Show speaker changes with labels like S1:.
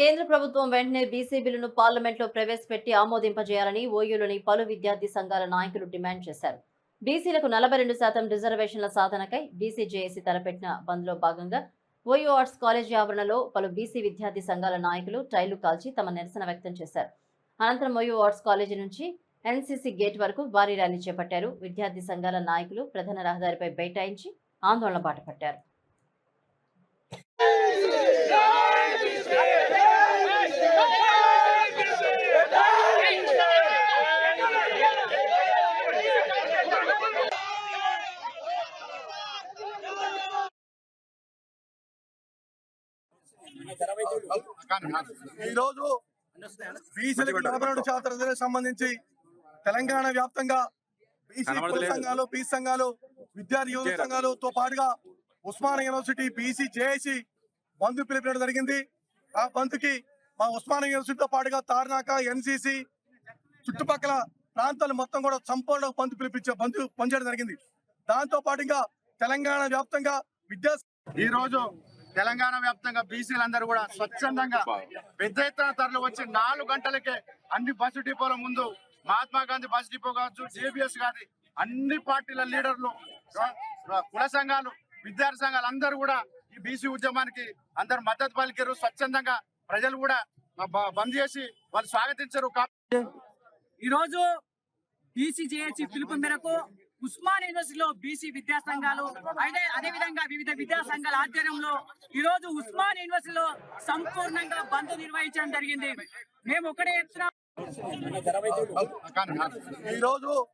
S1: కేంద్ర ప్రభుత్వం వెంటనే బీసీ బిల్లును పార్లమెంట్లో ప్రవేశపెట్టి ఆమోదింపజేయాలని ఓయూలోని పలు విద్యార్థి సంఘాల నాయకులు డిమాండ్ చేశారు. బీసీలకు నలభై రెండు శాతం రిజర్వేషన్ల సాధనకై బీసీ జేఏసీ తలపెట్టిన బంద్లో భాగంగా ఓయూ ఆర్ట్స్ కాలేజీ ఆవరణలో పలు బీసీ విద్యార్థి సంఘాల నాయకులు టైర్లు కాల్చి తమ నిరసన వ్యక్తం చేశారు. అనంతరం ఓయూ ఆర్ట్స్ కాలేజీ నుంచి ఎన్సీసీ గేట్ వరకు భారీ ర్యాలీ చేపట్టారు. విద్యార్థి సంఘాల నాయకులు ప్రధాన రహదారిపై బైఠాయించి ఆందోళన బాటపట్టారు
S2: ఈ రోజు బీసీలకు నలభై రెండు శాతం రిజర్వేషన్ సంబంధించి తెలంగాణ వ్యాప్తంగా బీసీ సంఘాలు బీసీ సంఘాలు విద్యార్థి యువత సంఘాలతో పాటుగా Osmania university BC JAC bandh పిలిపినడం జరిగింది. ఆ బంధుకి మా ఉస్మానియా యూనివర్సిటీతో పాటుగా తార్నాక ఎన్సీసీ చుట్టుపక్కల ప్రాంతాలు మొత్తం కూడా సంపూర్ణ బంధు పిలిపించే బంధు పనిచేయడం జరిగింది. దాంతో పాటుగా తెలంగాణ వ్యాప్తంగా విద్యా
S3: ఈ రోజు తెలంగాణ వ్యాప్తంగా బీసీలందరూ కూడా స్వచ్ఛందంగా పెద్ద ఎత్తున తరలి వచ్చి నాలుగు గంటలకే అన్ని బస్సు డిపోల ముందు మహాత్మా గాంధీ బస్ డిపో కావచ్చు జేబీఎస్ గారి అన్ని పార్టీల లీడర్లు కుల సంఘాలు విద్యార్థి సంఘాలు అందరూ కూడా ఈ బీసీ ఉద్యమానికి అందరు మద్దతు పలికారు. స్వచ్ఛందంగా ప్రజలు కూడా బంద్ చేసి వాళ్ళు స్వాగతించరు. ఈరోజు
S4: ఈ రోజు బీసీ జేఏసీ పిలుపు మేరకు ఉస్మాన్ యూనివర్సిటీలో బీసీ విద్యా సంఘాలు అయితే అదే విధంగా వివిధ విద్యా సంఘాల ఆధ్వర్యంలో ఈ రోజు ఉస్మాన్ యూనివర్సిటీలో సంపూర్ణంగా బంద్ నిర్వహించడం జరిగింది. మేము ఒకటే చెప్తున్నాం.
S2: ఈ రోజు